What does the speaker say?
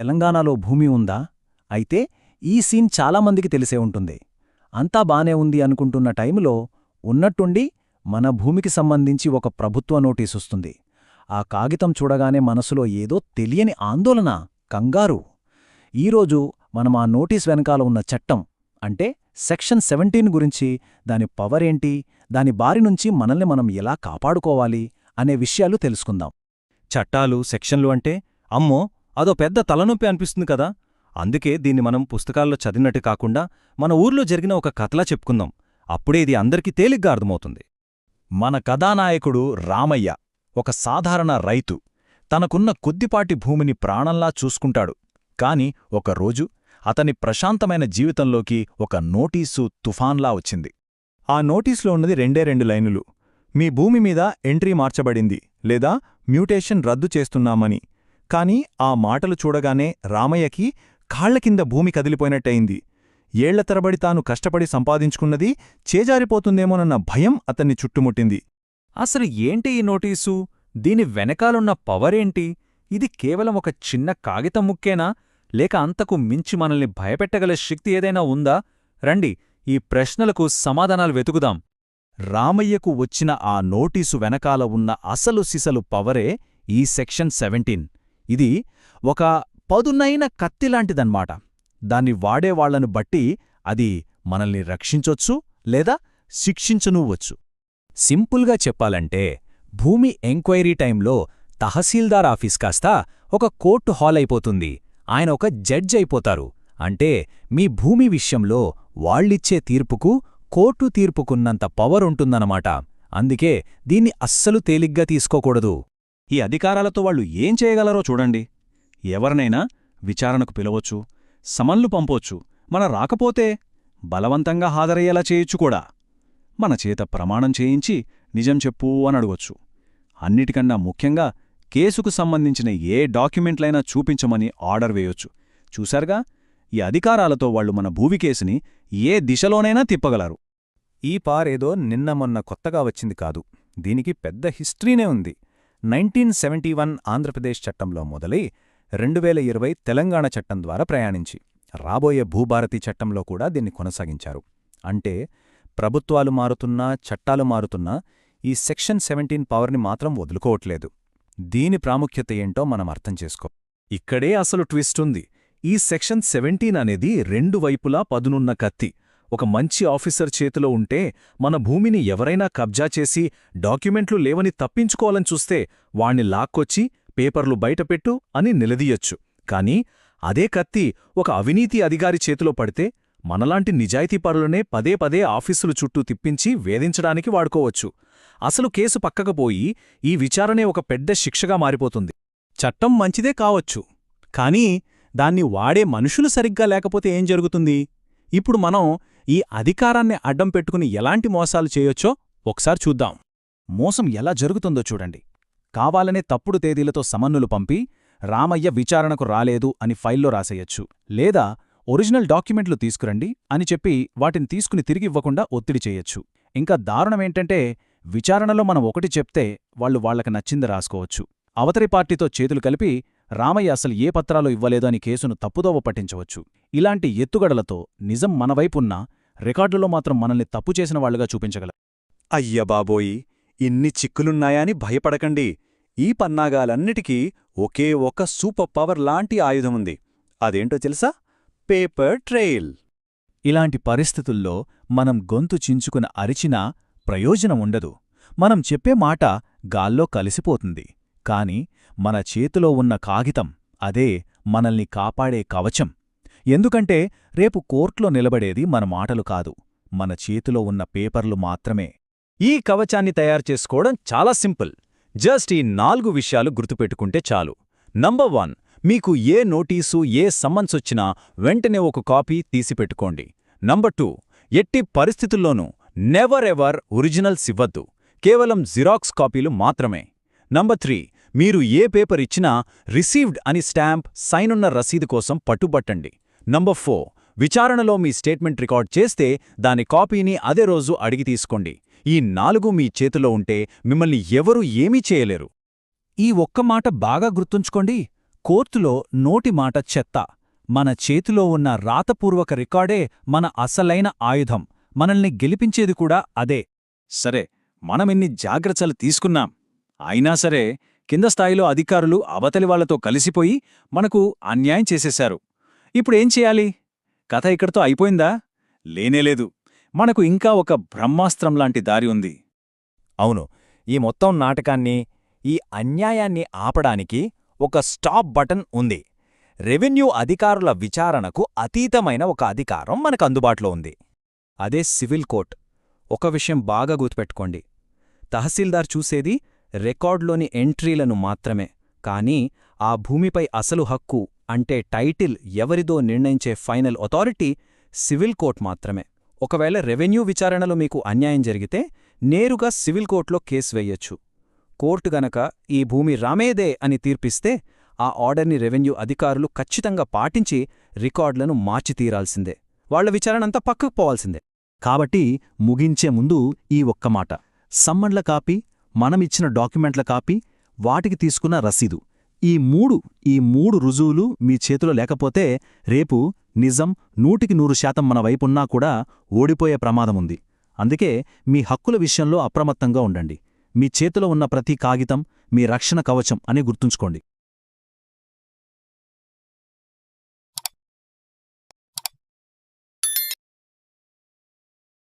తెలంగాణలో భూమి ఉందా? అయితే ఈ సీన్ చాలామందికి తెలిసే ఉంటుంది. అంతా బానే ఉంది అనుకుంటున్న టైములో ఉన్నట్టుండి మన భూమికి సంబంధించి ఒక ప్రభుత్వ నోటీసొస్తుంది ఆ కాగితం చూడగానే మనసులో ఏదో తెలియని ఆందోళన కంగారు. ఈరోజు మనం ఆ నోటీస్ వెనకాల ఉన్న చట్టం అంటే సెక్షన్ సెవెంటీన్ గురించి దాని పవరేంటి దాని బారి నుంచి మనల్ని మనం ఎలా కాపాడుకోవాలి అనే విషయాలు తెలుసుకుందాం. చట్టాలు సెక్షన్లు అంటే అమ్మో అదో పెద్ద తలనొప్పి అనిపిస్తుంది కదా. అందుకే దీన్ని మనం పుస్తకాల్లో చదివినట్టు కాకుండా మన ఊర్లో జరిగిన ఒక కథలా చెప్పుకుందాం. అప్పుడే ఇది అందరికీ తేలిగ్గా అర్థమవుతుంది. మన కథానాయకుడు రామయ్య ఒక సాధారణ రైతు. తనకున్న కొద్దిపాటి భూమిని ప్రాణంలా చూసుకుంటాడు. కాని ఒకరోజు అతని ప్రశాంతమైన జీవితంలోకి ఒక నోటీసు తుఫాన్లా వచ్చింది. ఆ నోటీసులో ఉన్నది రెండే రెండు లైనులు. మీ భూమి మీద ఎంట్రీ మార్చబడింది లేదా మ్యూటేషన్ రద్దు చేస్తున్నామని కాని ఆ మాటలు చూడగానే రామయ్యకి కాళ్ళ కింద భూమి కదిలిపోయినట్టయింది. ఏళ్ళ తరబడి తాను కష్టపడి సంపాదించుకున్నది చేజారిపోతుందేమోనన్న భయం అతన్ని చుట్టుముట్టింది. అసలు ఏంటి ఈ నోటీసు? దీని వెనకాలున్న పవరేంటి? ఇది కేవలం ఒక చిన్న కాగితం ముక్కేనా? లేక అంతకు మించి మనల్ని భయపెట్టగల శక్తి ఏదైనా ఉందా? రండి ఈ ప్రశ్నలకు సమాధానాలు వెతుకుదాం. రామయ్యకు వచ్చిన ఆ నోటీసు వెనకాల ఉన్న అసలు సిసలు పవరే ఈ సెక్షన్ సెవెంటీన్. ఇది ఒక పదునైన కత్తిలాంటిదన్మాట దాన్ని వాడేవాళ్ళను బట్టి అది మనల్ని రక్షించొచ్చు లేదా శిక్షించనూవచ్చు. సింపుల్గా చెప్పాలంటే భూమి ఎంక్వైరీ టైంలో తహసీల్దార్ ఆఫీస్ కాస్త ఒక కోర్టు హాల్ అయిపోతుంది. ఆయన ఒక జడ్జ్ అయిపోతారు. అంటే మీ భూమి విషయంలో వాళ్ళిచ్చే తీర్పుకు కోర్టు తీర్పుకున్నంత పవర్ ఉంటుందన్నమాట. అందుకే దీన్ని అస్సలు తేలిగ్గా తీసుకోకూడదు. ఈ అధికారాలతో వాళ్ళు ఏం చేయగలరో చూడండి. ఎవరినైనా విచారణకు పిలవచ్చు సమన్లు పంపొచ్చు మన రాకపోతే బలవంతంగా హాజరయ్యేలా చేయొచ్చు కూడా. మన చేత ప్రమాణం చేయించి నిజం చెప్పు అని అడగొచ్చు. అన్నిటికన్నా ముఖ్యంగా కేసుకు సంబంధించిన ఏ డాక్యుమెంట్లైనా చూపించమని ఆర్డర్ వేయొచ్చు. చూశారుగా? ఈ అధికారాలతో వాళ్ళు మన భూవి కేసుని ఏ దిశలోనైనా తిప్పగలరు. ఈ పారేదో నిన్న మొన్న కొత్తగా వచ్చింది కాదు. దీనికి పెద్ద హిస్టరీనే ఉంది. నైన్టీన్ సెవెంటీ వన్ ఆంధ్రప్రదేశ్ చట్టంలో మొదలై రెండువేల ఇరవై తెలంగాణ చట్టం ద్వారా ప్రయాణించి రాబోయే భూభారతి చట్టంలో కూడా దీన్ని కొనసాగించారు. అంటే ప్రభుత్వాలు మారుతున్నా చట్టాలు మారుతున్నా ఈ సెక్షన్ సెవెంటీన్ పవర్ని మాత్రం వదులుకోవట్లేదు. దీని ప్రాముఖ్యత ఏంటో మనం అర్థం చేసుకో. ఇక్కడే అసలు ట్విస్ట్ ఉంది. ఈ సెక్షన్ సెవెంటీన్ అనేది రెండు వైపులా పదునున్న కత్తి. ఒక మంచి ఆఫీసర్ చేతిలో ఉంటే మన భూమిని ఎవరైనా కబ్జా చేసి డాక్యుమెంట్లు లేవని తప్పించుకోవాలని చూస్తే వాణ్ణి లాక్కొచ్చి పేపర్లు బయటపెట్టు అని నిలదీయొచ్చు. కాని అదే కత్తి ఒక అవినీతి అధికారి చేతిలో పడితే మనలాంటి నిజాయితీపరులనే పదే పదే ఆఫీసులు చుట్టూ తిప్పించి వేధించడానికి వాడుకోవచ్చు. అసలు కేసు పక్కకపోయి ఈ విచారణే ఒక పెద్ద శిక్షగా మారిపోతుంది. చట్టం మంచిదే కావచ్చు. కానీ దాన్ని వాడే మనుషులు సరిగ్గా లేకపోతే ఏం జరుగుతుంది? ఇప్పుడు మనం ఈ అధికారాన్ని అడ్డం పెట్టుకుని ఎలాంటి మోసాలు చేయొచ్చో ఒకసారి చూద్దాం. మోసం ఎలా జరుగుతుందో చూడండి. కావాలనే తప్పుడు తేదీలతో సమన్నులు పంపి రామయ్య విచారణకు రాలేదు అని ఫైల్లో రాసేయచ్చు. లేదా ఒరిజినల్ డాక్యుమెంట్లు తీసుకురండి అని చెప్పి వాటిని తీసుకుని తిరిగివ్వకుండా ఒత్తిడి చేయొచ్చు. ఇంకా దారుణమేంటంటే విచారణలో మనం ఒకటి చెప్తే వాళ్ళు వాళ్ళకు నచ్చింది రాసుకోవచ్చు. అవతరి పార్టీతో చేతులు కలిపి రామయ్య అసలు ఏ పత్రాలు ఇవ్వలేదు అని కేసును తప్పుదోవ పట్టించవచ్చు. ఇలాంటి ఎత్తుగడలతో నిజం మనవైపున్నా రికార్డులో మాత్రం మనల్ని తప్పు చేసిన వాళ్ళుగా చూపించగల. అయ్యబాబోయి ఇన్ని చిక్కులున్నాయని భయపడకండి. ఈ పన్నాగాలన్నిటికీ ఒకే ఒక సూపర్ పవర్ లాంటి ఆయుధముంది అదేంటో తెలుసా? Paper trail. ఇలాంటి పరిస్థితుల్లో మనం గొంతు చించుకుని అరిచినా ప్రయోజనం ఉండదు. మనం చెప్పే మాట గాల్లో కలిసిపోతుంది. కాని మన చేతిలో ఉన్న కాగితం అదే మనల్ని కాపాడే కవచం. ఎందుకంటే రేపు కోర్టులో నిలబడేది మన మాటలు కాదు మన చేతిలో ఉన్న పేపర్లు మాత్రమే. ఈ కవచాన్ని తయారు చేసుకోవడం చాలా సింపుల్. జస్ట్ ఈ నాలుగు విషయాలు గుర్తుపెట్టుకుంటే చాలు. నంబర్ వన్ మీకు ఏ నోటీసు ఏ సమ్మన్సొచ్చినా వెంటనే ఒక కాపీ తీసిపెట్టుకోండి. నంబర్ టూ ఎట్టి పరిస్థితుల్లోనూ నెవర్ ఎవర్ ఒరిజినల్స్ ఇవ్వద్దు. కేవలం జిరాక్స్ కాపీలు మాత్రమే. నంబర్ త్రీ మీరు ఏ పేపర్ ఇచ్చినా రిసీవ్డ్ అని స్టాంప్ సైనున్న రసీదు కోసం పట్టుబట్టండి. నంబర్ ఫోర్ విచారణలో మీ స్టేట్మెంట్ రికార్డ్ చేస్తే దాని కాపీని అదే రోజు అడిగి తీసుకోండి. ఈ నాలుగు మీ చేతిలో ఉంటే మిమ్మల్ని ఎవరూ ఏమీ చేయలేరు. ఈ ఒక్క మాట బాగా గుర్తుంచుకోండి. కోర్టులో నోటి మాట చెత్త. మన చేతిలో ఉన్న రాతపూర్వక రికార్డే మన అసలైన ఆయుధం. మనల్ని గెలిపించేది కూడా అదే. సరే మనమిన్ని జాగ్రత్తలు తీసుకున్నాం. అయినా సరే కింద స్థాయిలో అధికారులు అవతలి వాళ్ళతో కలిసిపోయి మనకు అన్యాయం చేసేశారు. ఇప్పుడేం చేయాలి? కథ ఇక్కడితో అయిపోయిందా? లేనేలేదు మనకు ఇంకా ఒక బ్రహ్మాస్త్రం లాంటి దారి ఉంది. అవును. ఈ మొత్తం నాటకాన్ని ఈ అన్యాయాన్ని ఆపడానికి ఒక స్టాప్ బటన్ ఉంది. రెవెన్యూ అధికారుల విచారణకు అతీతమైన ఒక అధికారం మనకు అందుబాటులో ఉంది. అదే సివిల్ కోర్ట్. ఒక విషయం బాగా గుర్తుపెట్టుకోండి. తహసీల్దార్ చూసేది రికార్డులోని ఎంట్రీలను మాత్రమే కానీ ఆ భూమిపై అసలు హక్కు అంటే టైటిల్ ఎవరిదో నిర్ణయించే ఫైనల్ అథారిటీ సివిల్ కోర్ట్ మాత్రమే. ఒకవేళ రెవెన్యూ విచారణలో మీకు అన్యాయం జరిగితే నేరుగా సివిల్ కోర్టులో కేసు వెయ్యొచ్చు కోర్టు గనక ఈ భూమి రామేదే అని తీర్పిస్తే ఆ ఆర్డర్ని రెవెన్యూ అధికారులు ఖచ్చితంగా పాటించి రికార్డులను మార్చి తీరాల్సిందే వాళ్ళ విచారణంతా పక్కకు పోవాల్సిందే. కాబట్టి ముగించే ముందు ఈ ఒక్క మాట. సమ్మన్ల కాపీ మనమిచ్చిన డాక్యుమెంట్ల కాపీ వాటికి తీసుకున్న రసీదు. ఈ మూడు ఈ మూడు రుజువులు మీ చేతిలో లేకపోతే రేపు నిజం నూటికి నూరు శాతం మన వైపున్నా కూడా ఓడిపోయే ప్రమాదముంది. అందుకే మీ హక్కుల విషయంలో అప్రమత్తంగా ఉండండి. మీ చేతిలో ఉన్న ప్రతి కాగితం మీ రక్షణ కవచం అని గుర్తుంచుకోండి.